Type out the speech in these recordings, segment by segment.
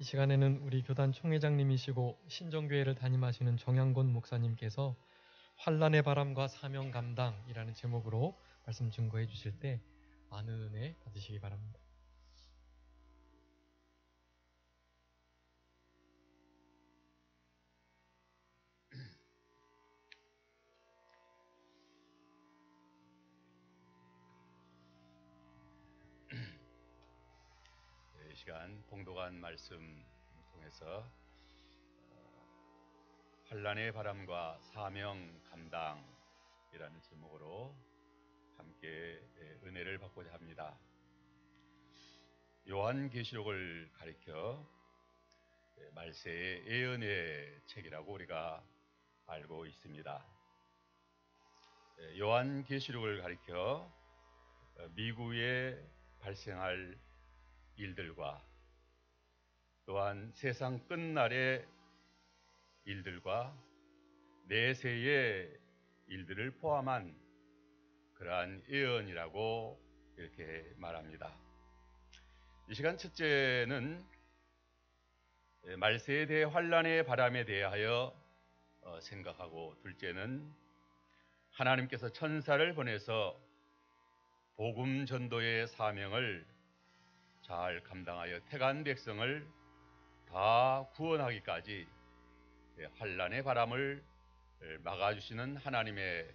이 시간에는 우리 교단 총회장님이시고 신정교회를 담임하시는 정양곤 목사님께서 환란의 바람과 사명 감당이라는 제목으로 말씀 증거해 주실 때 많은 은혜 받으시기 바랍니다. 봉독한 말씀 통해서 어, 환란의 바람과 사명 감당이라는 제목으로 함께 예, 은혜를 받고자 합니다. 요한계시록을 가리켜 예, 말세의 예언의 책이라고 우리가 알고 있습니다. 예, 요한계시록을 가리켜 어, 미국에 발생할 일들과 또한 세상 끝날의 일들과 내세의 일들을 포함한 그러한 예언이라고 이렇게 말합니다. 이 시간 첫째는 말세에 대해 환란의 바람에 대하여 어, 생각하고 둘째는 하나님께서 천사를 보내서 복음 전도의 사명을 잘 감당하여 태간 백성을 다 구원하기까지 환란의 바람을 막아주시는 하나님의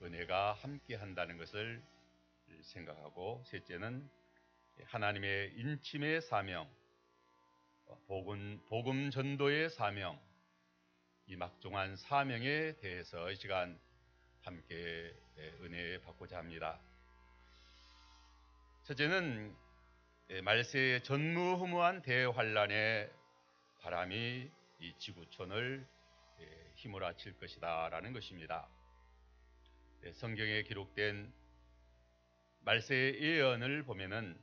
은혜가 함께 한다는 것을 생각하고 셋째는 하나님의 인침의 사명, 복음, 복음 전도의 사명, 이 막중한 사명에 대해서 이 시간 함께 은혜 받고자 합니다. 첫째는 예, 말세의 전무후무한 대환란의 바람이 이 지구촌을 예, 휘몰아칠 것이다라는 것입니다. 예, 성경에 기록된 말세의 예언을 보면은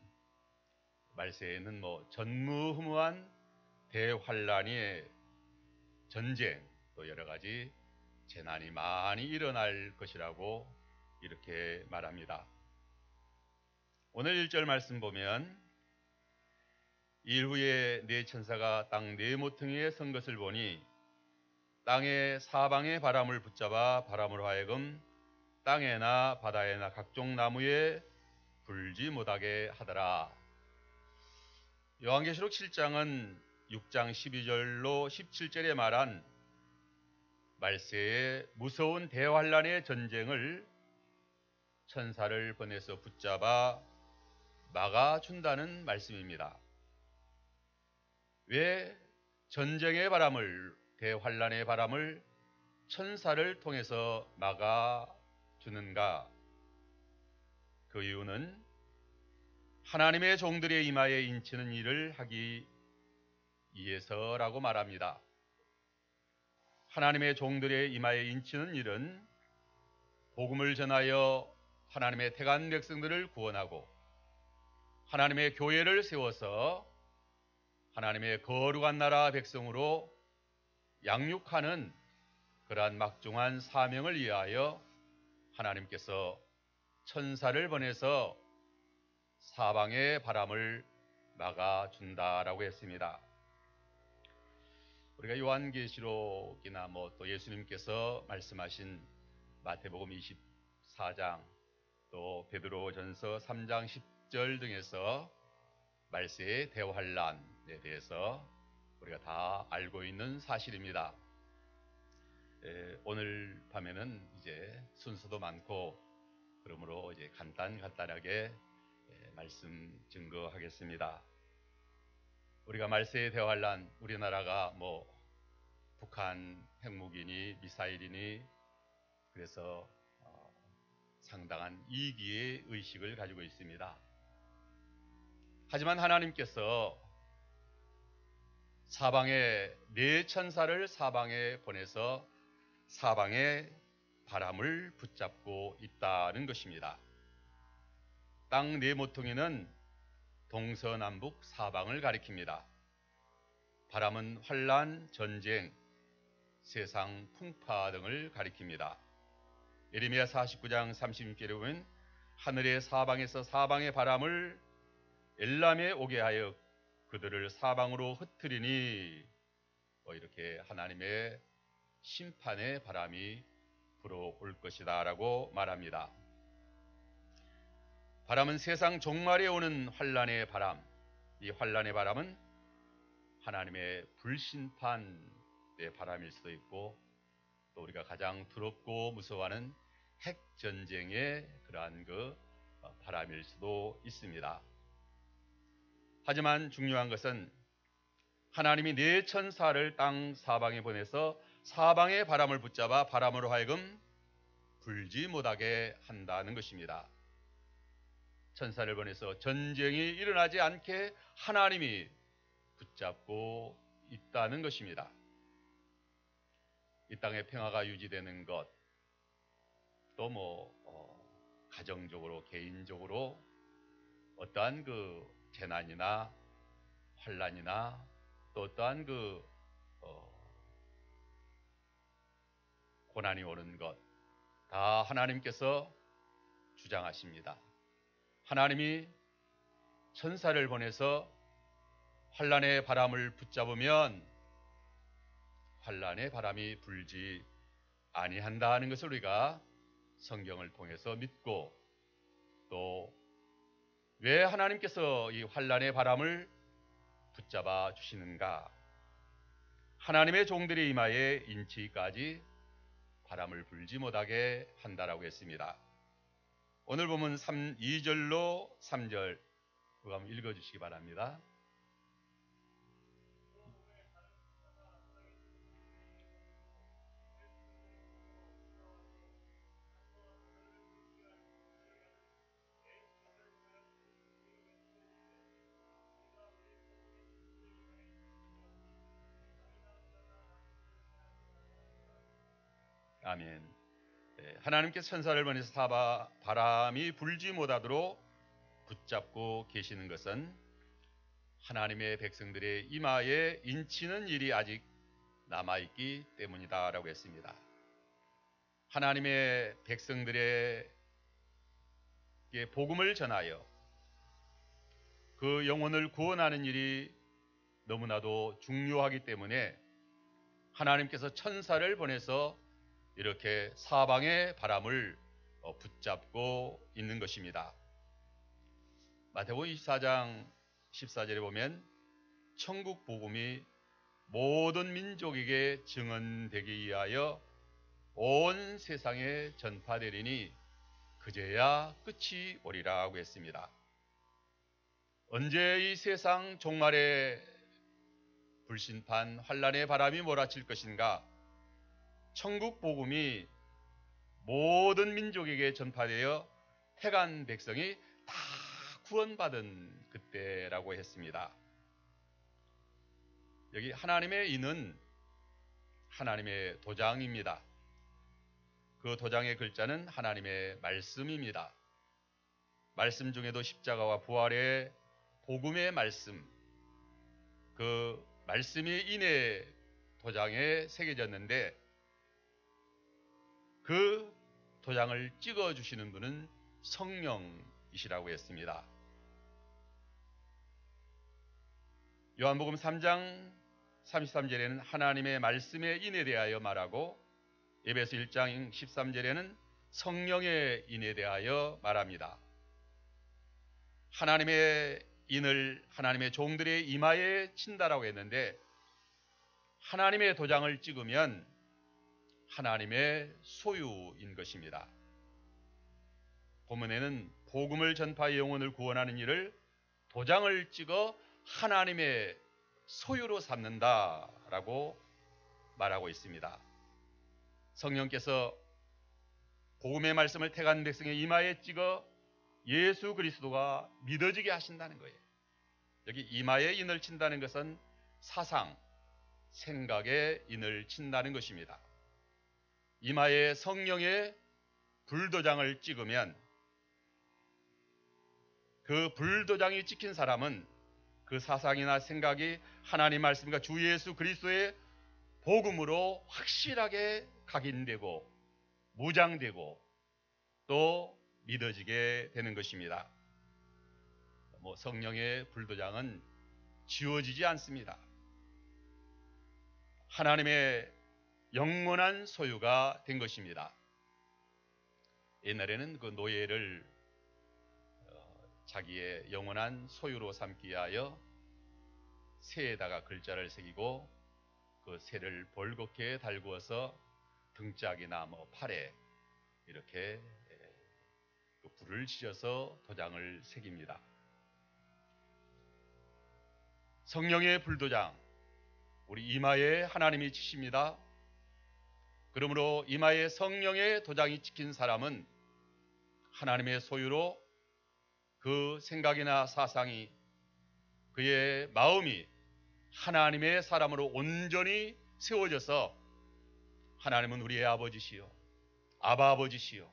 말세에는 뭐 전무후무한 대환란의 전쟁 또 여러 가지 재난이 많이 일어날 것이라고 이렇게 말합니다. 오늘 1절 말씀 보면 일후에 네 천사가 땅 네 모퉁이에 선 것을 보니 땅의 사방의 바람을 붙잡아 바람으로 하여금 땅에나 바다에나 각종 나무에 불지 못하게 하더라. 요한계시록 7장은 6장 12절로 17절에 말한 말세의 무서운 대환란의 전쟁을 천사를 보내서 붙잡아 막아준다는 말씀입니다. 왜 전쟁의 바람을 대환란의 바람을 천사를 통해서 막아 주는가? 그 이유는 하나님의 종들의 이마에 인치는 일을 하기 위해서라고 말합니다. 하나님의 종들의 이마에 인치는 일은 복음을 전하여 하나님의 태간 백성들을 구원하고 하나님의 교회를 세워서 하나님의 거룩한 나라 백성으로 양육하는 그러한 막중한 사명을 위하여 하나님께서 천사를 보내서 사방의 바람을 막아준다라고 했습니다. 우리가 요한계시록이나 뭐 또 예수님께서 말씀하신 마태복음 24장 또 베드로전서 3장 10절 등에서 말세의 대환란에 대해서 우리가 다 알고 있는 사실입니다. 에, 오늘 밤에는 이제 순서도 많고 그러므로 이제 간단 간단하게 에, 말씀 증거하겠습니다. 우리가 말세의 대환란 우리나라가 뭐 북한 핵무기니 미사일이니 그래서 어, 상당한 이기의 의식을 가지고 있습니다. 하지만 하나님께서 사방에 네 천사를 사방에 보내서 사방에 바람을 붙잡고 있다는 것입니다. 땅 네 모퉁이는 동서남북 사방을 가리킵니다. 바람은 환란, 전쟁, 세상 풍파 등을 가리킵니다. 예레미야 49장 36절에 보면 하늘의 사방에서 사방의 바람을 엘람에 오게 하여 그들을 사방으로 흩트리니 뭐 이렇게 하나님의 심판의 바람이 불어올 것이다 라고 말합니다. 바람은 세상 종말에 오는 환란의 바람. 이 환란의 바람은 하나님의 불심판의 바람일 수도 있고 또 우리가 가장 두렵고 무서워하는 핵 전쟁의 그러한 그 어, 바람일 수도 있습니다. 하지만 중요한 것은 하나님이 네 천사를 땅 사방에 보내서 사방의 바람을 붙잡아 바람으로 하여금 불지 못하게 한다는 것입니다. 천사를 보내서 전쟁이 일어나지 않게 하나님이 붙잡고 있다는 것입니다. 이 땅의 평화가 유지되는 것, 또 뭐 가정적으로 개인적으로 어떠한 그 재난이나 환란이나 또 어떠한 그 어, 고난이 오는 것 다 하나님께서 주장하십니다. 하나님이 천사를 보내서 환란의 바람을 붙잡으면 환란의 바람이 불지 아니한다는 것을 우리가 성경을 통해서 믿고 또 왜 하나님께서 이 환란의 바람을 붙잡아 주시는가? 하나님의 종들의 이마에 인치까지 바람을 불지 못하게 한다라고 했습니다. 오늘 보면 3, 2절로 3절 그거 한번 읽어 주시기 바랍니다. 아멘. 네, 하나님께서 천사를 보내서 사바 바람이 불지 못하도록 붙잡고 계시는 것은 하나님의 백성들의 이마에 인치는 일이 아직 남아 있기 때문이다라고 했습니다. 하나님의 백성들의 복음을 전하여 그 영혼을 구원하는 일이 너무나도 중요하기 때문에 하나님께서 천사를 보내서 이렇게 사방의 바람을 어, 붙잡고 있는 것입니다. 마태복음 24장 14절에 보면 천국 복음이 모든 민족에게 증언되기 위하여 온 세상에 전파되리니 그제야 끝이 오리라고 했습니다. 언제 이 세상 종말의 불신판 환란의 바람이 몰아칠 것인가? 천국 복음이 모든 민족에게 전파되어 태간 백성이 다 구원받은 그때라고 했습니다. 여기 하나님의 인은 하나님의 도장입니다. 그 도장의 글자는 하나님의 말씀입니다. 말씀 중에도 십자가와 부활의 복음의 말씀, 그 말씀이 인의 도장에 새겨졌는데 그 도장을 찍어 주시는 분은 성령이시라고 했습니다. 요한복음 3장 33절에는 하나님의 말씀의 인에 대하여 말하고 예배서 1장 13절에는 성령의 인에 대하여 말합니다. 하나님의 인을 하나님의 종들의 이마에 친다라고 했는데 하나님의 도장을 찍으면 하나님의 소유인 것입니다. 본문에는 복음을 전파해 영혼을 구원하는 일을 도장을 찍어 하나님의 소유로 삼는다라고 말하고 있습니다. 성령께서 복음의 말씀을 태간 백성의 이마에 찍어 예수 그리스도가 믿어지게 하신다는 거예요. 여기 이마에 인을 친다는 것은 사상, 생각에 인을 친다는 것입니다. 이마에 성령의 불도장을 찍으면 그 불도장이 찍힌 사람은 그 사상이나 생각이 하나님 말씀과 주 예수 그리스도의 복음으로 확실하게 각인되고 무장되고 또 믿어지게 되는 것입니다. 뭐 성령의 불도장은 지워지지 않습니다. 하나님의 영원한 소유가 된 것입니다. 옛날에는 그 노예를 어, 자기의 영원한 소유로 삼기 위하여 새에다가 글자를 새기고 그 새를 벌겋게 달구어서 등짝이나 뭐 팔에 이렇게 그 불을 지어서 도장을 새깁니다. 성령의 불도장 우리 이마에 하나님이 치십니다. 그러므로 이마에 성령의 도장이 찍힌 사람은 하나님의 소유로 그 생각이나 사상이 그의 마음이 하나님의 사람으로 온전히 세워져서 하나님은 우리의 아버지시요 아바 아버지시요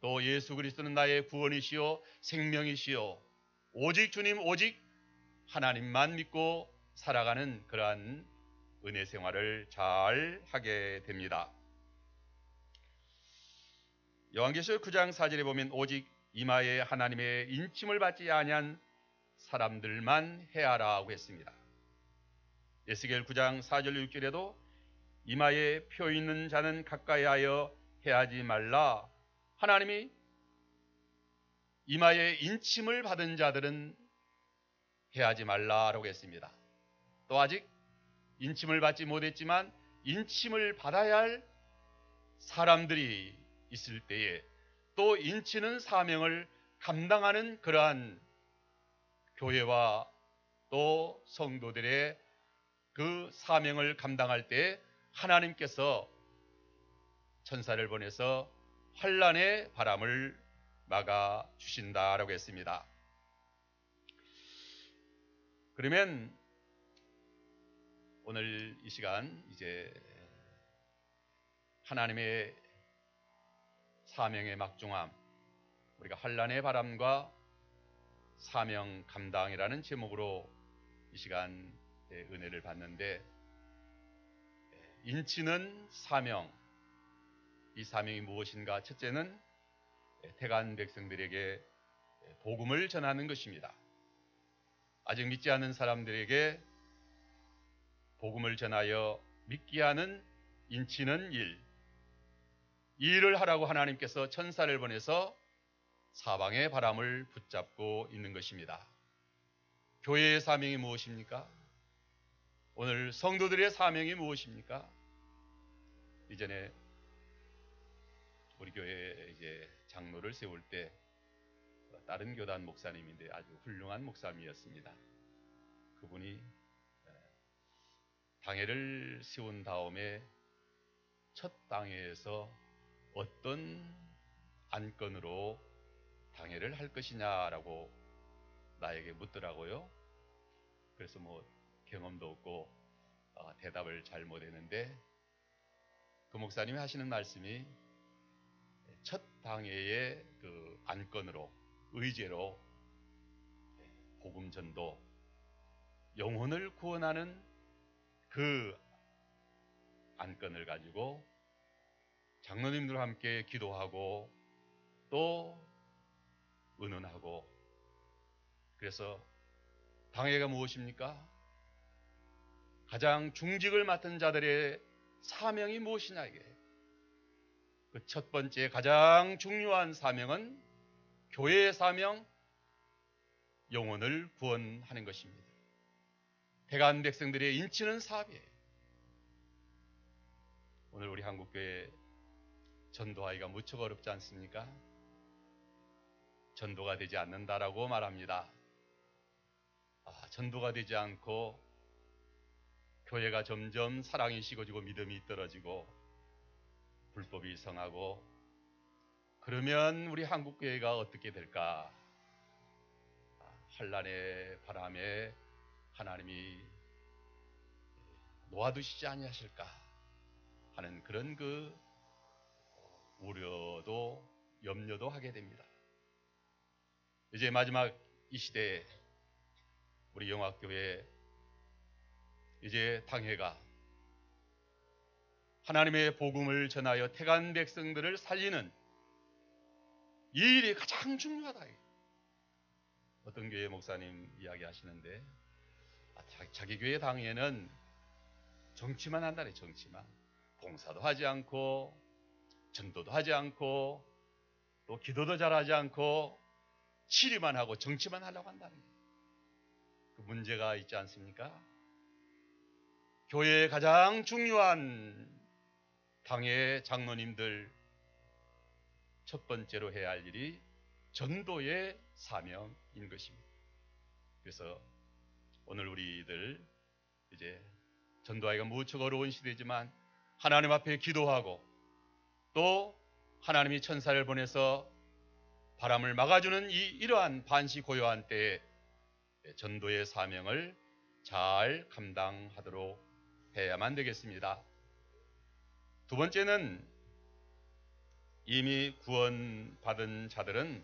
또 예수 그리스도는 나의 구원이시요 생명이시요 오직 주님 오직 하나님만 믿고 살아가는 그러한 은혜 생활을 잘 하게 됩니다. 요한계시록 9장 4절에 보면 오직 이마에 하나님의 인침을 받지 아니한 사람들만 해하라고 했습니다. 에스겔 9장 4절 6절에도 이마에 표 있는 자는 가까이 하여 해하지 말라. 하나님이 이마에 인침을 받은 자들은 해하지 말라라고 했습니다. 또 아직 인침을 받지 못했지만 인침을 받아야 할 사람들이 있을 때에 또 인치는 사명을 감당하는 그러한 교회와 또 성도들의 그 사명을 감당할 때 하나님께서 천사를 보내서 환란의 바람을 막아 주신다라고 했습니다. 그러면 오늘 이 시간 이제 하나님의 사명의 막중함 우리가 환란의 바람과 사명 감당이라는 제목으로 이 시간 은혜를 받는데 인치는 사명 이 사명이 무엇인가 첫째는 태간 백성들에게 복음을 전하는 것입니다. 아직 믿지 않는 사람들에게 복음을 전하여 믿게 하는 인치는 일. 이 일을 하라고 하나님께서 천사를 보내서 사방의 바람을 붙잡고 있는 것입니다. 교회의 사명이 무엇입니까? 오늘 성도들의 사명이 무엇입니까? 이전에 우리 교회 이제 장로를 세울 때 다른 교단 목사님인데 아주 훌륭한 목사님이었습니다. 그분이 당회를 세운 다음에 첫 당회에서 어떤 안건으로 당회를 할 것이냐라고 나에게 묻더라고요. 그래서 뭐 경험도 없고 어, 대답을 잘 못했는데 그 목사님이 하시는 말씀이 첫 당회의 그 안건으로 의제로 복음 전도 영혼을 구원하는 그 안건을 가지고 장로님들과 함께 기도하고 또 의논하고 그래서 당회가 무엇입니까? 가장 중직을 맡은 자들의 사명이 무엇이냐 이게 그 첫 번째 가장 중요한 사명은 교회의 사명 영혼을 구원하는 것입니다. 대간 백성들의 인치는 사업이에요. 오늘 우리 한국교회 전도하기가 무척 어렵지 않습니까? 전도가 되지 않는다라고 말합니다. 아, 전도가 되지 않고 교회가 점점 사랑이 식어지고 믿음이 떨어지고 불법이 성하고 그러면 우리 한국 교회가 어떻게 될까? 아, 환란의 바람에 하나님이 놓아두시지 아니하실까 하는 그런 그 우려도 염려도 하게 됩니다. 이제 마지막 이 시대에 우리 영화교회 이제 당회가 하나님의 복음을 전하여 태간 백성들을 살리는 이 일이 가장 중요하다. 어떤 교회 목사님 이야기 하시는데 자- 자기 교회 당에는 정치만 한다네 정치만 봉사도 하지 않고 전도도 하지 않고 또 기도도 잘하지 않고 치리만 하고 정치만 하려고 한다는. 그 문제가 있지 않습니까? 교회의 가장 중요한 당의 장로님들 첫 번째로 해야 할 일이 전도의 사명인 것입니다. 그래서 오늘 우리들 이제 전도하기가 무척 어려운 시대지만 하나님 앞에 기도하고 또 하나님이 천사를 보내서 바람을 막아주는 이 이러한 반시 고요한 때에 전도의 사명을 잘 감당하도록 해야만 되겠습니다. 두 번째는 이미 구원받은 자들은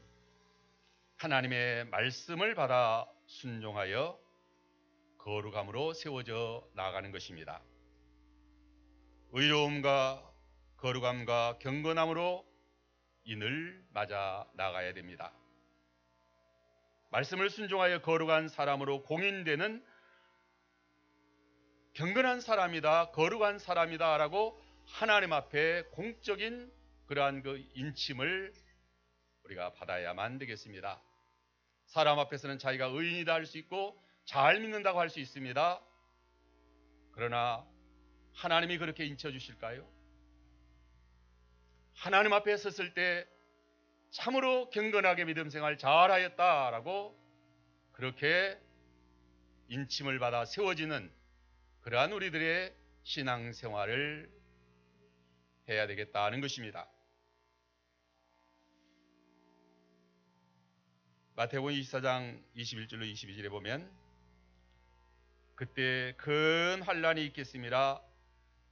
하나님의 말씀을 받아 순종하여 거룩함으로 세워져 나가는 것입니다. 의로움과 거룩함과 경건함으로 인을 맞아 나가야 됩니다. 말씀을 순종하여 거룩한 사람으로 공인되는 경건한 사람이다, 거룩한 사람이다 라고 하나님 앞에 공적인 그러한 그 인침을 우리가 받아야만 되겠습니다. 사람 앞에서는 자기가 의인이다 할 수 있고 잘 믿는다고 할 수 있습니다. 그러나 하나님이 그렇게 인쳐 주실까요? 하나님 앞에 섰을 때 참으로 경건하게 믿음 생활 잘하였다라고 그렇게 인침을 받아 세워지는 그러한 우리들의 신앙 생활을 해야 되겠다는 것입니다. 마태복음 24장 21절로 22절에 보면 그때 큰 환란이 있겠습니다.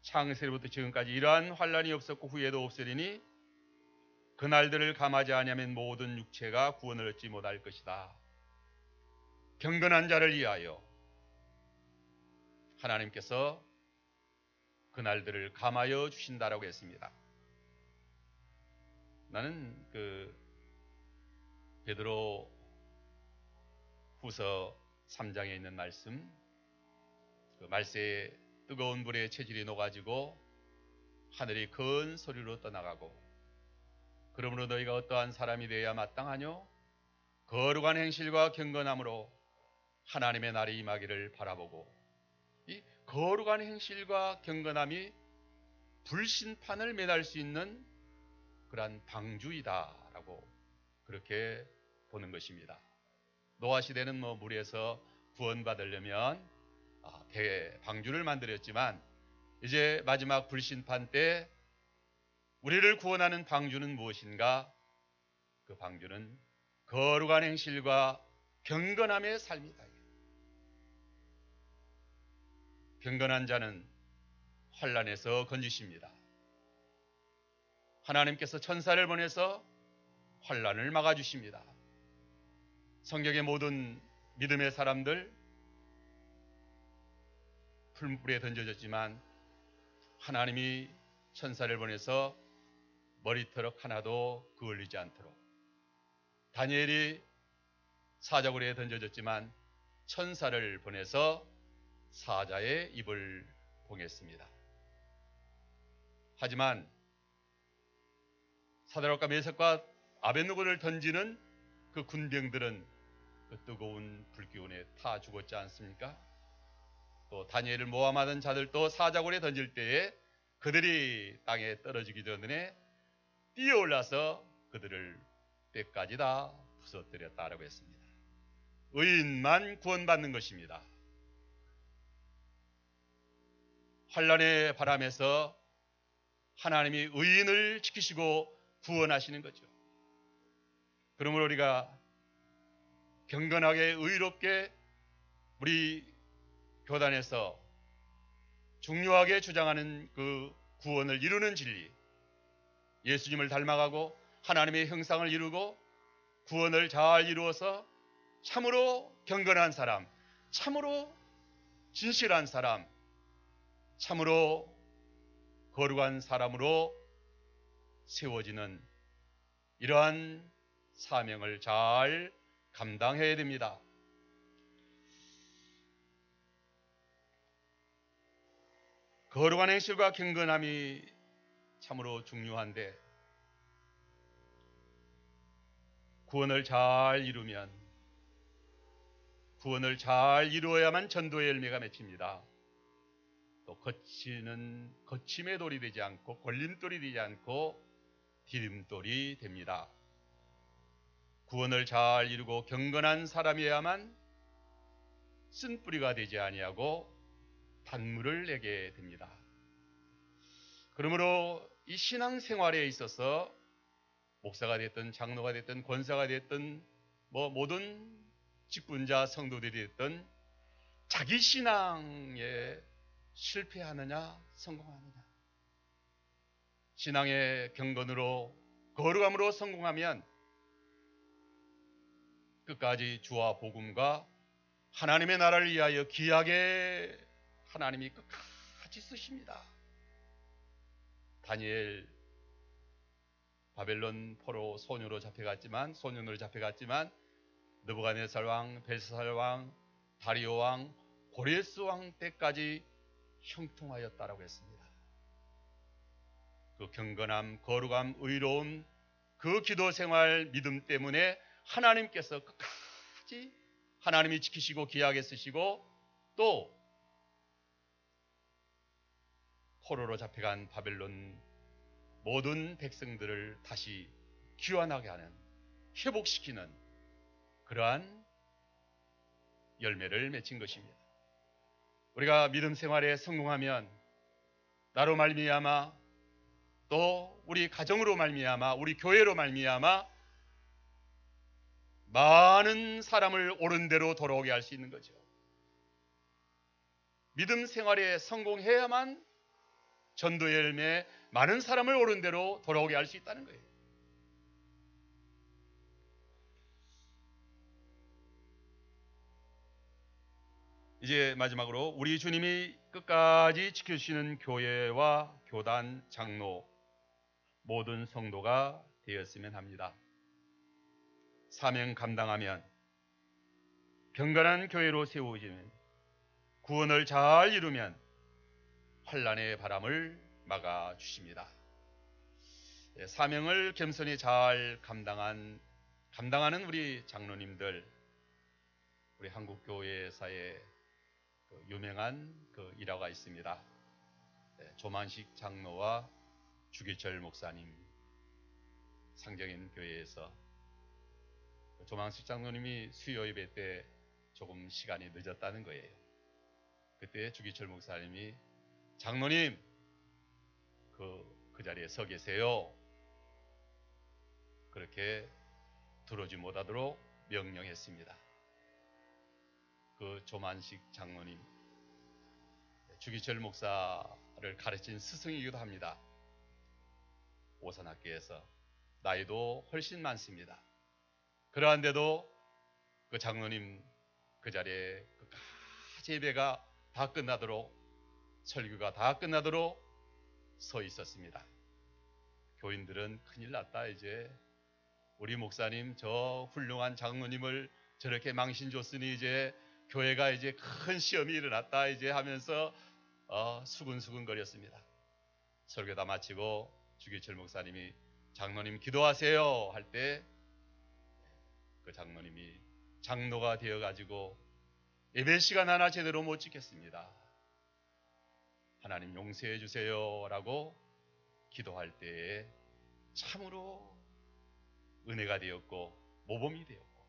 창세로부터 지금까지 이러한 환란이 없었고 후에도 없으리니 그날들을 감하지 아니하면 모든 육체가 구원을 얻지 못할 것이다. 경건한 자를 위하여 하나님께서 그날들을 감하여 주신다라고 했습니다. 나는 그 베드로 후서 3장에 있는 말씀 그 말세에 뜨거운 불에 체질이 녹아지고 하늘이 큰 소리로 떠나가고 그러므로 너희가 어떠한 사람이 되어야 마땅하뇨? 거룩한 행실과 경건함으로 하나님의 날이 임하기를 바라보고 이 거룩한 행실과 경건함이 불신판을 매달 수 있는 그러한 방주이다라고 그렇게 보는 것입니다. 노아 시대는 뭐 물에서 구원받으려면 방주를 만들었지만 이제 마지막 불신판 때 우리를 구원하는 방주는 무엇인가? 그 방주는 거룩한 행실과 경건함의 삶이다. 경건한 자는 환란에서 건지십니다. 하나님께서 천사를 보내서 환란을 막아 주십니다. 성경의 모든 믿음의 사람들 풀물에 던져졌지만 하나님이 천사를 보내서 머리털럭 하나도 그을리지 않도록 다니엘이 사자굴에 던져졌지만 천사를 보내서 사자의 입을 봉했습니다. 하지만 사드락과 메석과 아벤누고를 던지는 그 군병들은 그 뜨거운 불기운에 타 죽었지 않습니까? 또 다니엘을 모함하던 자들도 사자굴에 던질 때에 그들이 땅에 떨어지기 전에 뛰어올라서 그들을 뼈까지 다 부서뜨렸다라고 했습니다. 의인만 구원받는 것입니다. 환란의 바람에서 하나님이 의인을 지키시고 구원하시는 거죠. 그러므로 우리가 경건하게 의롭게 우리 교단에서 중요하게 주장하는 그 구원을 이루는 진리, 예수님을 닮아가고 하나님의 형상을 이루고 구원을 잘 이루어서 참으로 경건한 사람, 참으로 진실한 사람, 참으로 거룩한 사람으로 세워지는 이러한 사명을 잘 감당해야 됩니다. 거룩한 행실과 경건함이 참으로 중요한데 구원을 잘 이루면 구원을 잘 이루어야만 전도의 열매가 맺힙니다. 또 거치는 거침의 돌이 되지 않고 걸림돌이 되지 않고 디딤돌이 됩니다. 구원을 잘 이루고 경건한 사람이어야만 쓴 뿌리가 되지 아니하고 단물을 내게 됩니다. 그러므로 이 신앙 생활에 있어서 목사가 됐든 장로가 됐든 권사가 됐든 뭐 모든 직분자 성도들이 됐든 자기 신앙에 실패하느냐 성공하느냐 신앙의 경건으로 거룩함으로 성공하면 끝까지 주와 복음과 하나님의 나라를 위하여 귀하게 하나님이 끝까지 쓰십니다. 다니엘 바벨론 포로 소녀로 잡혀갔지만 소년으로 잡혀갔지만 느부갓네살 왕, 벨사살 왕, 다리오 왕, 고레스 왕 때까지 형통하였다라고 했습니다. 그 경건함, 거룩함, 의로움, 그 기도 생활, 믿음 때문에 하나님께서 끝까지 하나님이 지키시고 귀하게 쓰시고 또 포로로 잡혀간 바벨론 모든 백성들을 다시 귀환하게 하는 회복시키는 그러한 열매를 맺힌 것입니다. 우리가 믿음 생활에 성공하면 나로 말미암아 또 우리 가정으로 말미암아 우리 교회로 말미암아 많은 사람을 옳은 대로 돌아오게 할 수 있는 거죠. 믿음 생활에 성공해야만 전도의 열매 많은 사람을 옳은 대로 돌아오게 할 수 있다는 거예요. 이제 마지막으로 우리 주님이 끝까지 지켜주시는 교회와 교단, 장로, 모든 성도가 되었으면 합니다. 사명 감당하면 경건한 교회로 세워지면 구원을 잘 이루면 환란의 바람을 막아 주십니다. 예, 사명을 겸손히 잘 감당한 감당하는 우리 장로님들, 우리 한국 교회사에 그 유명한 그 일화가 있습니다. 예, 조만식 장로와 주기철 목사님 상정인 교회에서 그 조만식 장로님이 수요 예배 때 조금 시간이 늦었다는 거예요. 그때 주기철 목사님이 장로님 그, 그 자리에 서 계세요. 그렇게 들어오지 못하도록 명령했습니다. 그 조만식 장로님 주기철 목사를 가르친 스승이기도 합니다. 오산학교에서 나이도 훨씬 많습니다. 그러한데도 그 장로님 그 자리에 끝까지 예배가 다 끝나도록 설교가 다 끝나도록 서 있었습니다. 교인들은 큰일 났다 이제 우리 목사님 저 훌륭한 장로님을 저렇게 망신 줬으니 이제 교회가 이제 큰 시험이 일어났다 이제 하면서 어, 수근수근 거렸습니다. 설교 다 마치고 주기철 목사님이 장로님 기도하세요 할 때 그 장로님이 장로가 되어 가지고 예배 시간 하나 제대로 못 지켰습니다. 하나님 용서해 주세요라고 기도할 때에 참으로 은혜가 되었고 모범이 되었고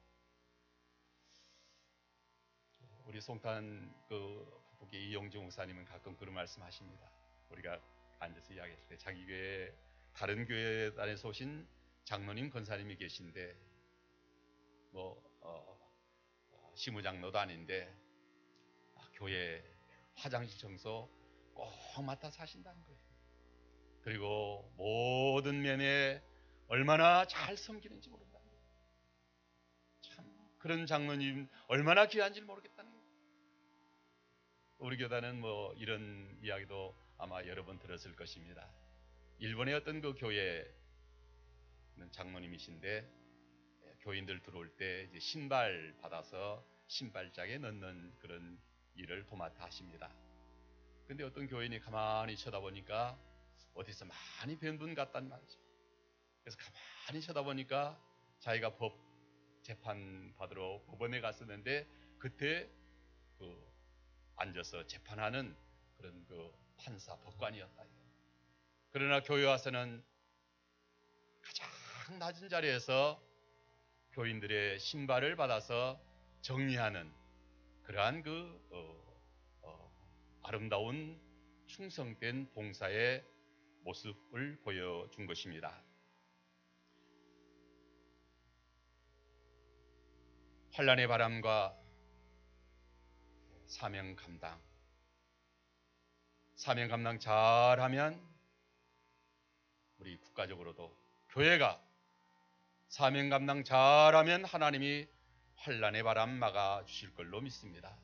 우리 송탄 그 북의 이용주 목사님은 가끔 그런 말씀하십니다. 우리가 앉아서 이야기할 때 자기 교회 다른 교회 안에서 오신 장로님 권사님이 계신데 뭐 어, 어, 시무장로도 아닌데 아, 교회 화장실 청소 꼭 맡아서 하신다는 거예요. 그리고 모든 면에 얼마나 잘 섬기는지 모른다는 거예요. 참 그런 장로님 얼마나 귀한지 모르겠다는 거예요. 우리 교단은 뭐 이런 이야기도 아마 여러 번 들었을 것입니다. 일본의 어떤 그 교회는 장로님이신데 교인들 들어올 때 신발 받아서 신발장에 넣는 그런 일을 도맡아 하십니다. 근데 어떤 교인이 가만히 쳐다보니까 어디서 많이 뵌 분 같단 말이죠. 그래서 가만히 쳐다보니까 자기가 법 재판 받으러 법원에 갔었는데 그때 그 앉아서 재판하는 그런 그 판사 법관이었다. 그러나 교회 와서는 가장 낮은 자리에서 교인들의 신발을 받아서 정리하는 그러한 그 어, 어, 아름다운 충성된 봉사의 모습을 보여준 것입니다. 환란의 바람과 사명 감당. 사명 감당 잘하면 우리 국가적으로도 교회가 사명 감당 잘하면 하나님이 환란의 바람 막아 주실 걸로 믿습니다.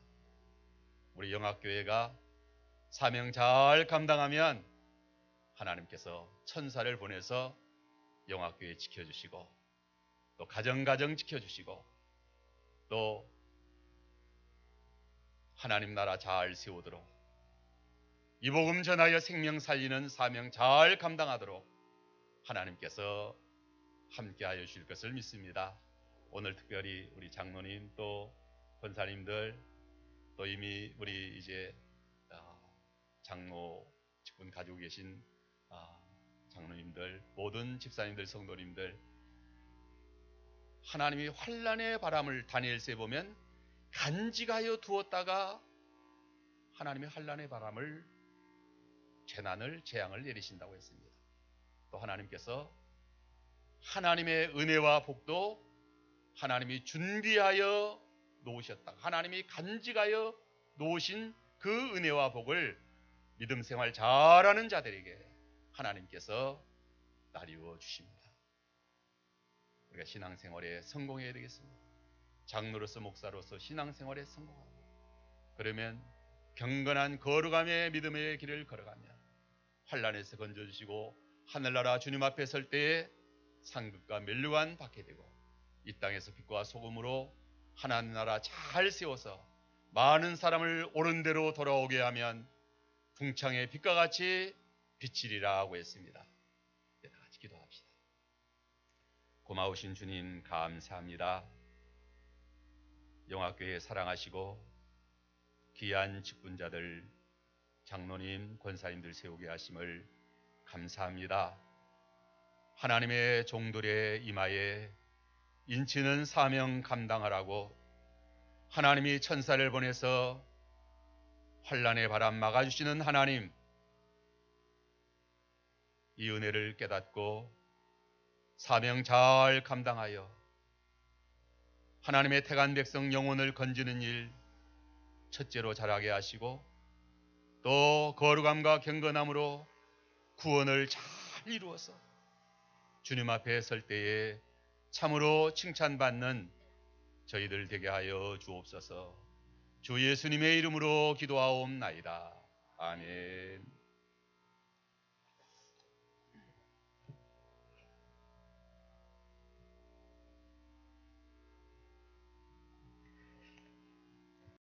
우리 영학교회가 사명 잘 감당하면 하나님께서 천사를 보내서 영학교회 지켜주시고 또 가정가정 지켜주시고 또 하나님 나라 잘 세우도록 이 복음 전하여 생명 살리는 사명 잘 감당하도록 하나님께서 함께하여 주실 것을 믿습니다. 오늘 특별히 우리 장로님 또 권사님들 또 이미 우리 이제 아, 장로 직분 가지고 계신 아, 장로님들 모든 집사님들 성도님들 하나님이 환란의 바람을 다니엘서에 보면 간직하여 두었다가 하나님의 환란의 바람을 재난을 재앙을 내리신다고 했습니다. 또 하나님께서 하나님의 은혜와 복도 하나님이 준비하여 놓으셨다. 하나님이 간직하여 놓으신 그 은혜와 복을 믿음 생활 잘하는 자들에게 하나님께서 나리워 주십니다. 우리가 신앙생활에 성공해야 되겠습니다. 장로로서 목사로서 신앙생활에 성공하고 그러면 경건한 거룩함의 믿음의 길을 걸어가며 환란에서 건져주시고 하늘나라 주님 앞에 설 때에 상급과 멸류관 받게 되고 이 땅에서 빛과 소금으로 하나님 나라 잘 세워서 많은 사람을 옳은 대로 돌아오게 하면 궁창의 빛과 같이 비치리라 하고 했습니다. 네, 다 같이 기도합시다. 고마우신 주님 감사합니다. 영화교회 사랑하시고 귀한 직분자들 장로님 권사님들 세우게 하심을 감사합니다. 하나님의 종들의 이마에 인치는 사명 감당하라고 하나님이 천사를 보내서 환란의 바람 막아주시는 하나님. 이 은혜를 깨닫고 사명 잘 감당하여 하나님의 택한 백성 영혼을 건지는 일 첫째로 잘하게 하시고 또 거룩함과 경건함으로 구원을 잘 이루어서 주님 앞에 설 때에 참으로 칭찬받는 저희들 되게 하여 주옵소서 주 예수님의 이름으로 기도하옵나이다. 아멘.